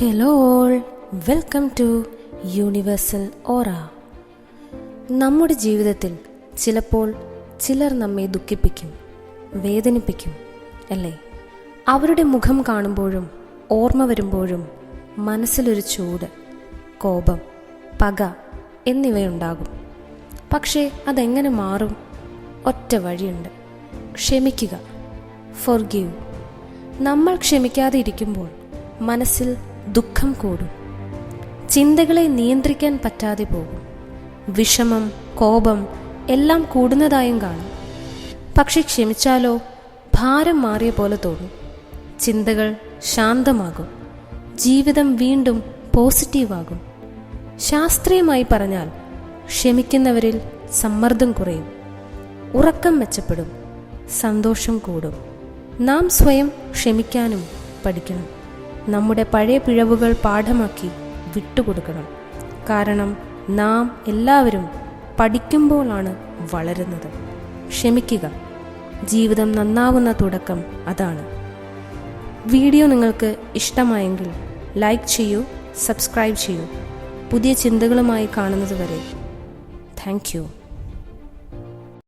Hello all welcome to universal aura നമ്മുടെ ജീവിതത്തിൽ ചിലപ്പോൾ ചിലർ നമ്മെ ദുഃഖിപ്പിക്കും വേദനിപ്പിക്കും അല്ലേ? അവരുടെ മുഖം കാണുമ്പോഴും ഓർമ്മ വരുമ്പോഴും മനസ്സിലൊരു ചൂട് കോപം പക എന്നിവയുണ്ടാകും. പക്ഷേ അതെങ്ങനെ മാറും? ഒറ്റ വഴിയുണ്ട്. ക്ഷമിക്കുക. ഫോർ ഫോർഗീവ് നമ്മൾ ക്ഷമിക്കാതെ ഇരിക്കുമ്പോൾ മനസ്സിൽ ദുഃഖം കൂടും. ചിന്തകളെ നിയന്ത്രിക്കാൻ പറ്റാതെ പോകും. വിഷമം കോപം എല്ലാം കൂടുന്നതായും കാണും. പക്ഷെ ക്ഷമിച്ചാലോ? ഭാരം മാറിയ പോലെ തോന്നും. ചിന്തകൾ ശാന്തമാകും. ജീവിതം വീണ്ടും പോസിറ്റീവാകും. ശാസ്ത്രീയമായി പറഞ്ഞാൽ ക്ഷമിക്കുന്നവരിൽ സമ്മർദ്ദം കുറയും. ഉറക്കം മെച്ചപ്പെടും. സന്തോഷം കൂടും. നാം സ്വയം ക്ഷമിക്കാനും പഠിക്കണം. നമ്മുടെ പഴയ പിഴവുകൾ പാഠമാക്കി വിട്ടുകൊടുക്കണം. കാരണം നാം എല്ലാവരും പഠിക്കുമ്പോഴാണ് വളരുന്നത്. ക്ഷമിക്കുക. ജീവിതം നന്നാവുന്ന തുടക്കം അതാണ്. വീഡിയോ നിങ്ങൾക്ക് ഇഷ്ടമായെങ്കിൽ ലൈക്ക് ചെയ്യൂ സബ്സ്ക്രൈബ് ചെയ്യൂ. പുതിയ ചിന്തകളുമായി കാണുന്നത് വരെ. Thank you.